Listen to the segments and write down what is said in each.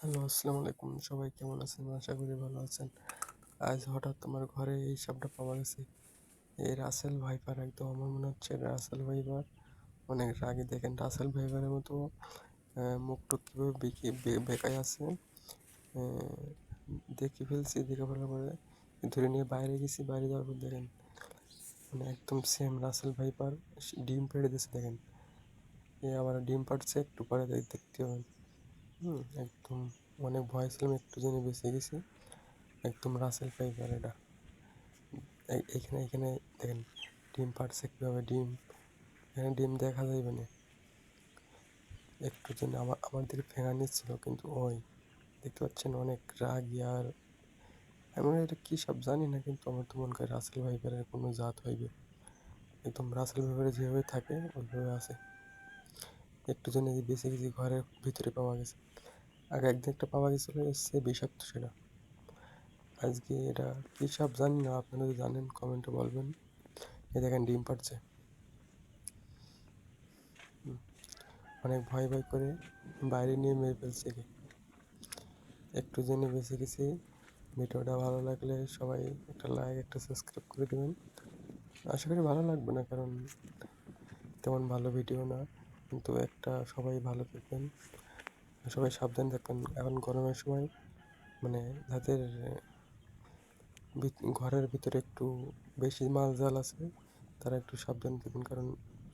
Hello, আসসালামু আলাইকুম। সবাই কেমন আছেন? আশা করি ভালো আছেন। আজ হঠাৎ তোমার ঘরে এই সাপটা পাওয়া গেছে। এই রাসেল ভাইপার একদম, আমার মনে হচ্ছে রাসেল ভাইপার। অনেক রাগে দেখেন রাসেল ভাইপারের মতো মুখটা কীভাবে বেঁকে, বে- বেঁকায় আছে। দেখে ফেলছি, দেখে ফেলার পরে ধরে নিয়ে বাইরে গেছি, বাইরে যাওয়ার পর দেখেন মানে একদম সেম রাসেল ভাইপার, ডিম পেড়ে দিয়েছে দেখেন। এ, আবার ডিম পাড়ছে, একটু পরে দেখ- দেখতে পাবেন। হুম, একদম। অনেক ভয় ছিলাম একটু জেনে বেঁচে গেছি। একদম রাসেল ফাইবার এটা। এখানে এখানে দেখেন, ডিম পাড়ছে কীভাবে ডিম। এখানে ডিম দেখা যাইবে না। একটু জেনে আমার আমার দিকে ফেঙা নিচ্ছিল, কিন্তু ওই দেখতে পাচ্ছেন অনেক রাগ আর আমি এটা কী সব জানি না, কিন্তু আমার তো মনে হয় রাসেল ভাইপারের কোনো জাত হইবে। একদম রাসেল ভাইপারে যেভাবে থাকে, ওইভাবে আছে। একটু জন্য বেঁচে গেছি ঘরের ভিতরে পাওয়া গেছে। আগে একদিন একটা পাওয়া গেছিল সে বিষাক্ত সেটা আজকে এটা কী সব জানি না আপনারা যদি জানেন কমেন্টে বলবেন। এই দেখেন ডিম হুম, অনেক ভয় ভয় করে বাইরে নিয়ে মেরে ফেলছে একে। একটু জেনে বেঁচে গেছি ভিডিওটা ভালো লাগলে সবাই একটা লাইক একটা সাবস্ক্রাইব করে দেবেন। আশা করি ভালো লাগবে না কারণ তেমন ভালো ভিডিও না। কিন্তু একটা সবাই ভালো থাকবেন। সবাই সাবধান থাকবেন। এখন গরমের সময় মানে যাদের ঘরের ভিতরে একটু বেশি মাল জাল আছে, তারা একটু সাবধান থাকবেন কারণ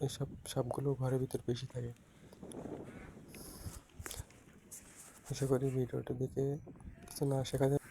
এসব সাপগুলো ঘরের ভিতর বেশি থাকে। আশা করি ভিডিওটা দেখে কিছু না শেখা যায়।